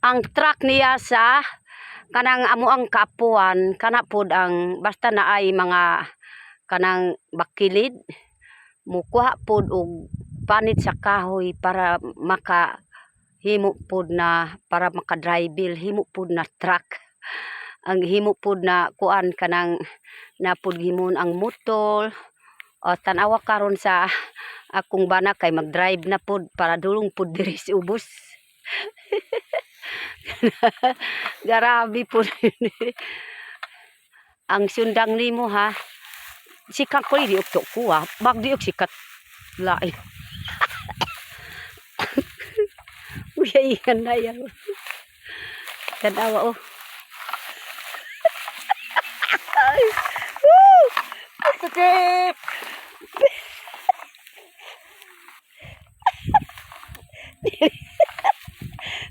ang truck niya sa kanang amo ang kapuan kana pod ang basta na ay mga kanang bakilid mukuha pod og panit sa kahoy para maka himo pod na para makadrive himo pod na truck. Ang himo pod na kuan kanang napod himon ang motor o tanawa karon sa akong bana kay mag-drive na pod para dulong pod diri ubos Garabi po Ang sundang nimo ha. Sikat ko di ukto ko ha. Bag di sikat lain. Uya iyan na yan. Tanawa oh. Ay. Woo! Sakit!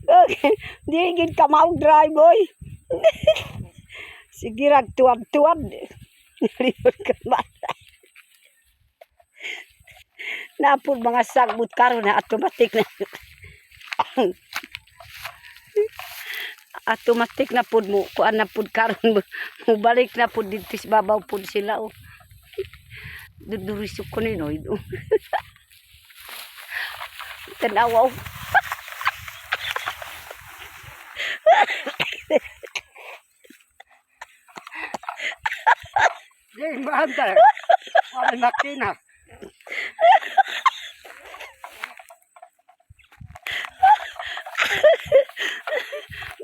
Okay. Di gid ka mau drive boy. Sige rag tuwad-tuwad. Ribot ka ba? Napod mga sagbot karon na automatic na. automatic na pud mo kuan na pud karon mo balik na pud dito sa babaw pud sila oh. Dudurisok ko ni Noy. Tanawa oh. Di mahanda. Para nakina.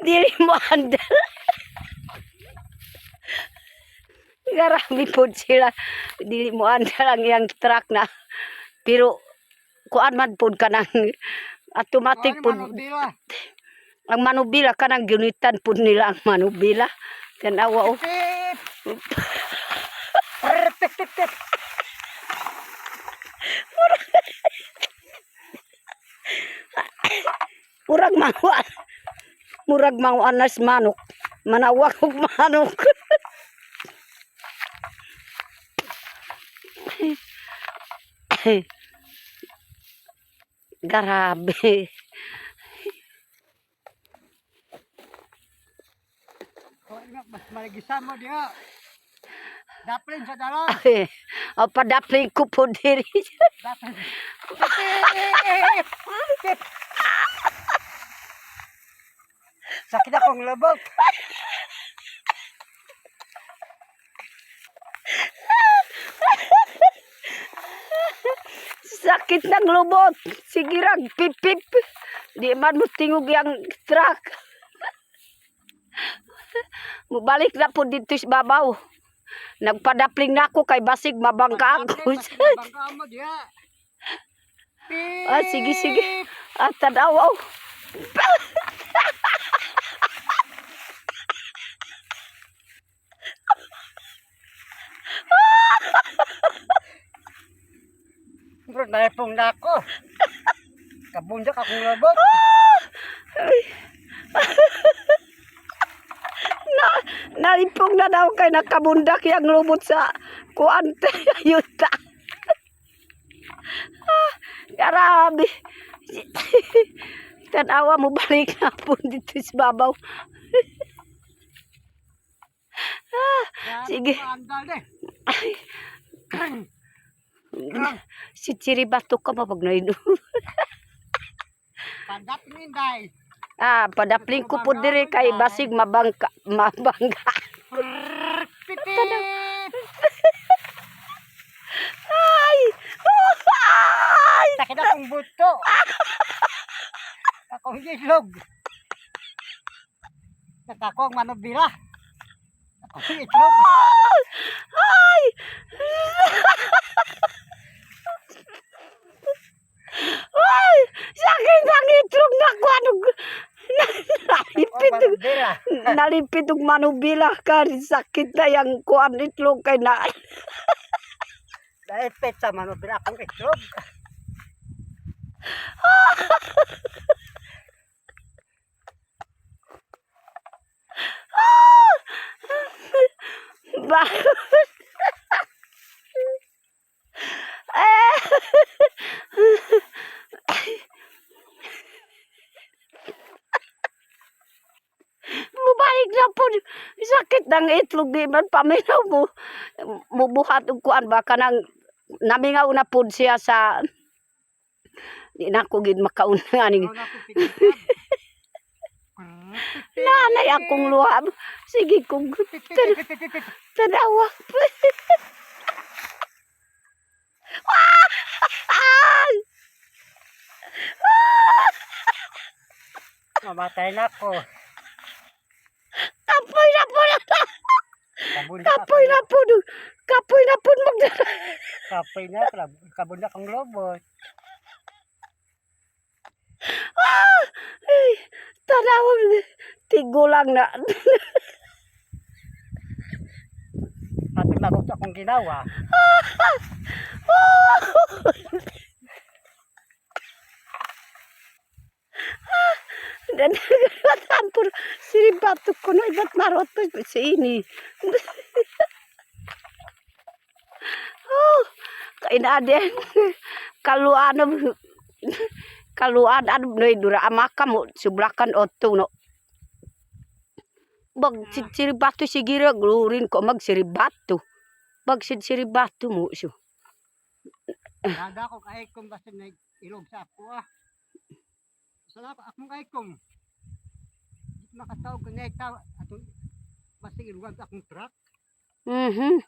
Dili mo andal. Garami po sila. Dili mo andal ang iyang truck na. Pero kuan man po ka ng automatic po. Ang manubila ka ng gunitan po nila ang manubila. Tanawa oh. Murag mangwa. Murag mangwa nas manok. Manawag og manok. Grabe. Mas maligisan mo diha. Daplin sa dalon. o padapling ko po diri. Sakit akong labog. Sakit ng lubot. Sige rag, pip pip. Di man mo tingog yung truck. Mubalik na po dito sa babaw. Nagpadapling na ako kay basig mabangka ako. Ah, sige, sige. At tanawaw. Bro, naipong na ako. Kabundak akong labog. Na, nalipong na daw kay nakabundak yung lubot sa kuante yuta. ah, grabe. Tanawa mo balik na po dito sa babaw. ah, Sige. Si Chiribato ka mapag na Padat ninday. Ah, padapling ko po dire kay basig mabangka, mabangga. Ay! Ay! Sakit akong buto. Akong itlog. Nakakong manubila. Akong itlog. Ay! Ay! Sakit ang itlog na ko ano. Nalipit og Manubila. nalipit ka sakit na yang kuan itlog kay na. Dahil pizza manubila akong itlog. Bakit? Sigig na po. Sakit ng itlog di man paminaw mo. Mubuhat og kuan ba kanang namingaw na pud siya sa di na ko gid makauna ani. Ikaw na ko pinagkab. Nanay akong luha. Sige kong tanawa. Mamatay na ko. Kapoy na po na. Kapoy na po. Kapoy na po magdala. Kapoy na. Kabul na kang lobot. Ay, tanawa. Tigulang na. At magot akong ginawa. Dan tampur siri batu kono ibat marot to sini. oh, kain aden. Kalau ano kaluan ano noy dura amaka mo sublakan otto no. Bag si- siri batu sigira glurin ko mag siri batu. Bag si siri batu mo su. Nada ko kay kung basta na ilog sa ako ah. Sana ako akong kung. Di makataw ko na itaw atong basta iluwag akong truck. Mhm.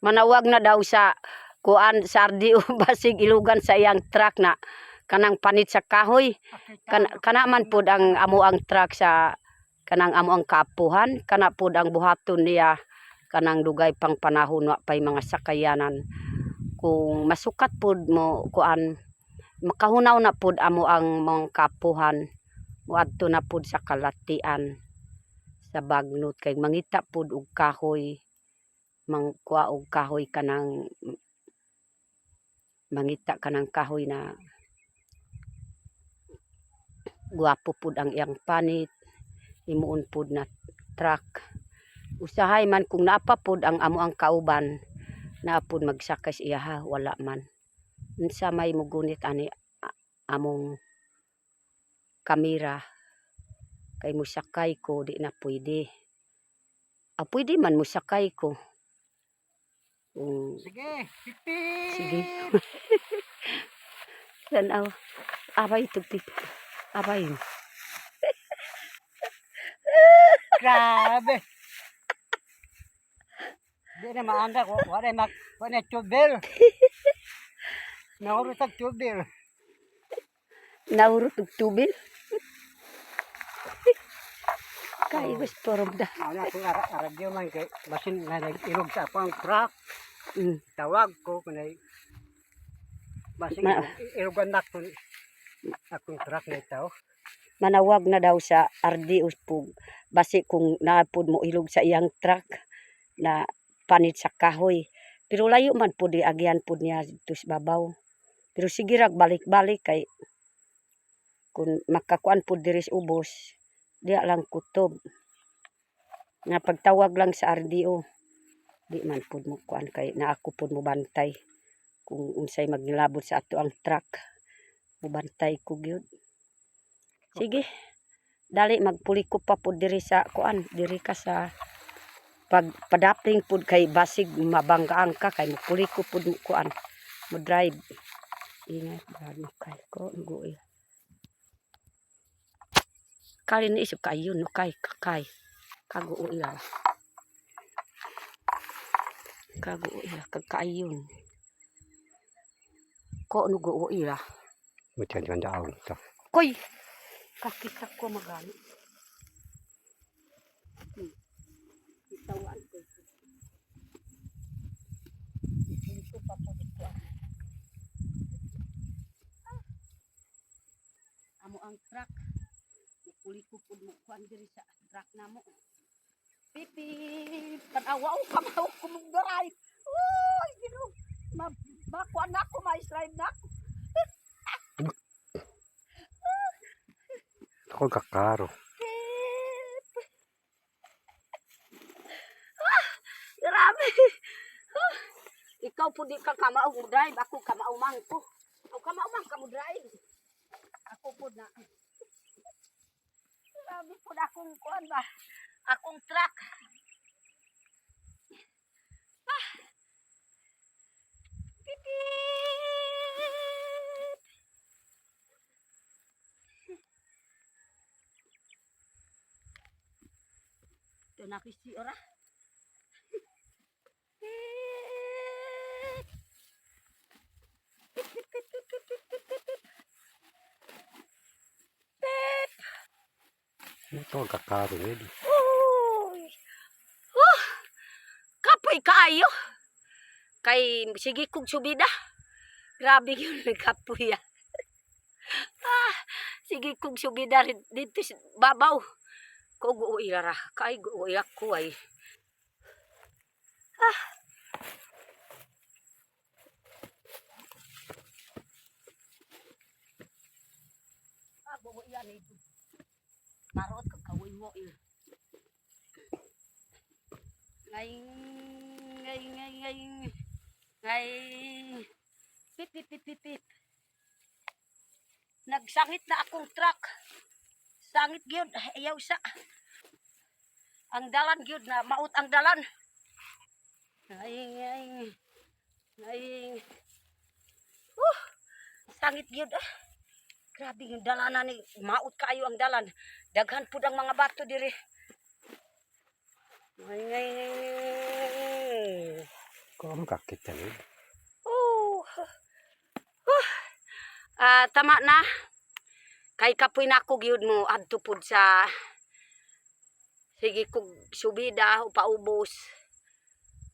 Manawag na daw sa kuan sa RDO basig ilugan sa iyang truck na kanang panit sa kahoy. Akay Kana, man pod ang amo ang truck sa kanang amo ang kaapuhan, kana pod ang buhaton niya kanang dugay pang panahon wa pay mga sakayanan. Kung masukat pod mo kuan makahunaw na pod amo ang mga kapuhan. Moadto na pod sa kalatian sa bagnot kay mangita pod og kahoy mangkuha og kahoy kanang mangita kanang kahoy na guwapo pud ang iyang panit. Himuon pud na truck. Usahay man kung naapa pud ang amo ang kauban na pud magsakas iya ha wala man unsa may mugunit ani among kamera kay musakay ko di na pwede ah pwede man musakay ko kung Sige. Sige. tanaw abay tugtip abay Grabe. Di na maanda ko. Wala mak wala tubil. Nahurot ang tubil. Naurot og tubil. Kay gusto rom da. Ano akong ara aradyo man kay basin na nag-ilog sa akong truck. Mm. Tawag ko kunay basin Ma- ilugan na ko akong truck na ito. Manawag na daw sa RD uspog basi kung naapod mo ilog sa iyang truck na panit sa kahoy. Pero layo man po di agyan po niya dito sa babaw. Pero sige rag balik-balik kay kung makakuan po diri ubos, diya lang kutob. Nga pagtawag lang sa RDO, di man po mo kuan kay na ako po mo bantay kung unsay maglabot sa ato ang truck. Mubantay ko gyud. Sige. Dali magpuliko pa pud diri sa kuan, diri ka sa pag padapling pud kay basig mabanggaan ka kay magpuliko pud kuan mo drive. Ingat ba kay ko nguy. Kali ni isip kayo no kay kakay. Kago ila. Kago ila kagkaayon. Ko no go ila. Mutan yan daon to. Koy! Kakita ko magani. Hmm. Itawan ko. Ito pa po Amo ang truck. Ipuli ko po mo kuan diri sa truck namo. Pipi! Tanawa ko kamaw ko mong daray. Uy! Gino! Makuan na ako, ma-slide na ako. Ako kakaro. Grabe. Ikaw po di ka kamao mo drive. Ako kamao man ko. Ako kamao man ka mo drive. pud na. Grabe pud akong kuan ba. Akong truck. Ah. Pipit. Ito na kasi ora. Ito ang kakaro eh. Oh, kapoy kaayo. Kay sige kog subida. Grabe yun nagkapoy ah. ah, sige kog subida rin dito sa babaw. Kog uira kay uira ko ay. Ah, buo yan eh. Marot ka kawoy mo eh. Ngay, ngay, ngay, ngay, ngay. Pip, pip, pip, pip, pip. Nagsangit na akong truck. Sangit gyud, ayaw sa. Ang dalan gyud na maut ang dalan. Ngay, ngay, ngay. Uh, sangit gyud ah. Grabe yung dalanan ni maut kayo ang dalan. Daghan pud ang mga bato diri. Ngay ngay ngay. ngay. Ang kakit eh. Oh. Uh. Ah, tama na. Kay kapoy na ako gyud mo adto pud sa sige kog subida o paubos.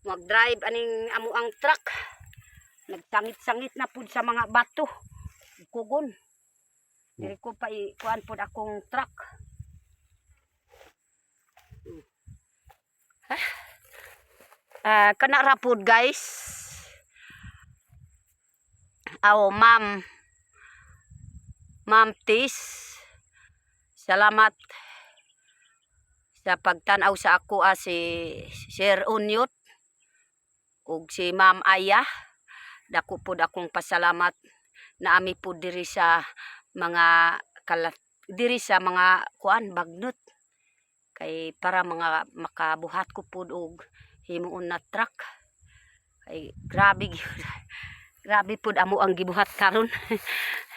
Mag-drive aning amo ang truck. Nagsangit-sangit na pud sa mga bato. Kugon. Diri ko pa ikuan pud akong truck. Ah, kana ra pud guys. Aw, ma'am. Ma'am Tis. Salamat sa pagtanaw sa ako ah, si Sir Unyot ug si Ma'am Aya. Dako pud akong pasalamat na ami pud diri sa mga kalat diri sa mga kuan bagnot kay para mga makabuhat ko pud og himuon na truck. Kay grabe grabe pud amo ang gibuhat karon